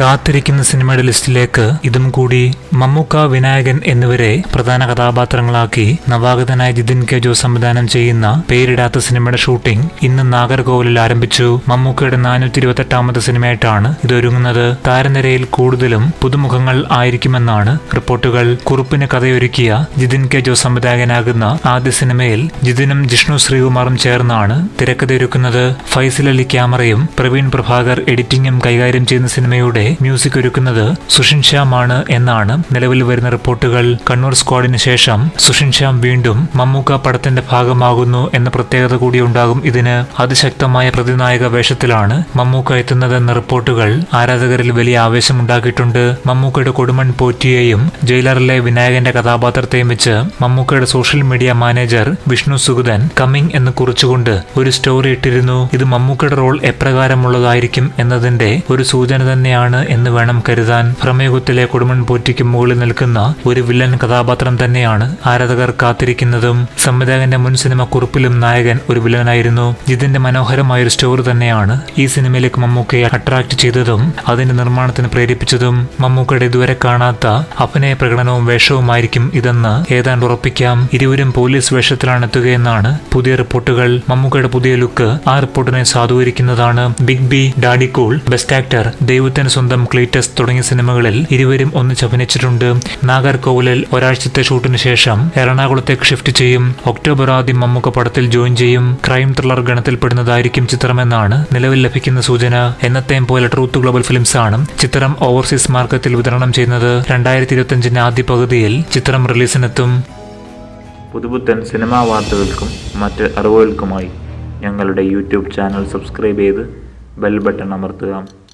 കാത്തിരിക്കുന്ന സിനിമയുടെ ലിസ്റ്റിലേക്ക് ഇതും കൂടി മമ്മൂക്ക വിനായകൻ എന്നിവരെ പ്രധാന കഥാപാത്രങ്ങളാക്കി നവാഗതനായ ജിതിൻ കെ ജോ സംവിധാനം ചെയ്യുന്ന പേരിടാത്ത സിനിമയുടെ ഷൂട്ടിംഗ് ഇന്ന് നാഗർകോവിലിൽ ആരംഭിച്ചു. മമ്മൂക്കയുടെ നാനൂറ്റി ഇരുപത്തെട്ടാമത്തെ സിനിമയായിട്ടാണ് ഇതൊരുങ്ങുന്നത്. താരനിരയിൽ കൂടുതലും പുതുമുഖങ്ങൾ ആയിരിക്കുമെന്നാണ് റിപ്പോർട്ടുകൾ. കുറുപ്പിന് കഥയൊരുക്കിയ ജിതിൻ കെ ജോ സംവിധായകനാകുന്ന ആദ്യ സിനിമയിൽ ജിതിനും ജിഷ്ണു ശ്രീകുമാറും ചേർന്നാണ് തിരക്കഥയൊരുക്കുന്നത്. ഫൈസൽ അലി ക്യാമറയും പ്രവീൺ പ്രഭാകർ എഡിറ്റിംഗും കൈകാര്യം ചെയ്യുന്ന സിനിമയുടെ മ്യൂസിക് ഒരുക്കുന്നത് സുഷിൻ ശ്യാം ആണ് എന്നാണ് നിലവിൽ വരുന്ന റിപ്പോർട്ടുകൾ. കണ്ണൂർ സ്ക്വാഡിന് ശേഷം സുഷിൻ ശ്യാം വീണ്ടും മമ്മൂക്ക പടത്തിന്റെ ഭാഗമാകുന്നു എന്ന പ്രത്യേകത കൂടി ഉണ്ടാകും ഇതിന്. അതിശക്തമായ പ്രതിനായക വേഷത്തിലാണ് മമ്മൂക്ക എത്തുന്നതെന്ന റിപ്പോർട്ടുകൾ ആരാധകരിൽ വലിയ ആവേശമുണ്ടാക്കിയിട്ടുണ്ട്. മമ്മൂക്കയുടെ കൊടുമൺ പോറ്റിയെയും ജയിലറിലെ വിനായകന്റെ കഥാപാത്രത്തെയും വെച്ച് മമ്മൂക്കയുടെ social media manager Vishnu Sugathan coming എന്ന് കുറിച്ചുകൊണ്ട് ഒരു സ്റ്റോറി ഇട്ടിരുന്നു. ഇത് മമ്മൂക്കയുടെ റോൾ എപ്രകാരമുള്ളതായിരിക്കും എന്നതിന്റെ ഒരു സൂചന തന്നെയാണ് എന്ന് വേണം കരുതാൻ. പ്രമേഹത്തിലെ കൊടുമൺ പോറ്റിക്ക് മുകളിൽ നിൽക്കുന്ന ഒരു വില്ലൻ കഥാപാത്രം തന്നെയാണ് ആരാധകർ കാത്തിരിക്കുന്നതും. സംവിധായകന്റെ മുൻ സിനിമ കുറിപ്പിലും നായകൻ ഒരു വില്ലനായിരുന്നു. ഇതിന്റെ മനോഹരമായ ഒരു സ്റ്റോറി തന്നെയാണ് ഈ സിനിമയിലേക്ക് മമ്മൂക്കയെ അട്രാക്ട് ചെയ്തതും അതിന്റെ നിർമ്മാണത്തിന് പ്രേരിപ്പിച്ചതും. മമ്മൂക്കയുടെ ഇതുവരെ കാണാത്ത അഭിനയ പ്രകടനവും വേഷവുമായിരിക്കും ഇതെന്ന് ഏതാണ്ട് ഉറപ്പിക്കാം. ഇരുവരും പോലീസ് വേഷത്തിലാണ് എത്തുകയെന്നാണ് പുതിയ റിപ്പോർട്ടുകൾ. മമ്മൂക്കയുടെ പുതിയ ലുക്ക് ആ റിപ്പോർട്ടിനെ സാധൂകരിക്കുന്നതാണ്. Big B daddy cool best actor ദൈവത്തിന് സ്വന്തം ക്ലീറ്റസ് തുടങ്ങിയ സിനിമകളിൽ ഇരുവരും ഒന്നിച്ച് അഭിനയിച്ചിട്ടുണ്ട്. നാഗർകോവിലിൽ ഒരാഴ്ചത്തെ ഷൂട്ടിന് ശേഷം എറണാകുളത്തേക്ക് ഷിഫ്റ്റ് ചെയ്യും. ഒക്ടോബർ ആദ്യം മമ്മൂക്ക പടത്തിൽ ജോയിൻ ചെയ്യും. ക്രൈം ത്രില്ലർ ഗണത്തിൽപ്പെടുന്നതായിരിക്കും ചിത്രമെന്നാണ് നിലവിൽ ലഭിക്കുന്ന സൂചന. എന്നത്തെയും പോലെ ട്രൂത്ത് ഗ്ലോബൽ ഫിലിംസ് ആണ് ചിത്രം ഓവർസീസ് മാർക്കറ്റിൽ വിതരണം ചെയ്യുന്നത്. രണ്ടായിരത്തി ഇരുപത്തിയഞ്ചിന്റെ ആദ്യ പകുതിയിൽ ചിത്രം റിലീസിനെത്തും. പുതുപുത്തൻ സിനിമാ വാർത്തകൾക്കും മറ്റ് അറിവുകൾക്കുമായി ഞങ്ങളുടെ യൂട്യൂബ് ചാനൽ സബ്സ്ക്രൈബ് ചെയ്ത് ബെൽ ബട്ടൺ അമർത്തുക.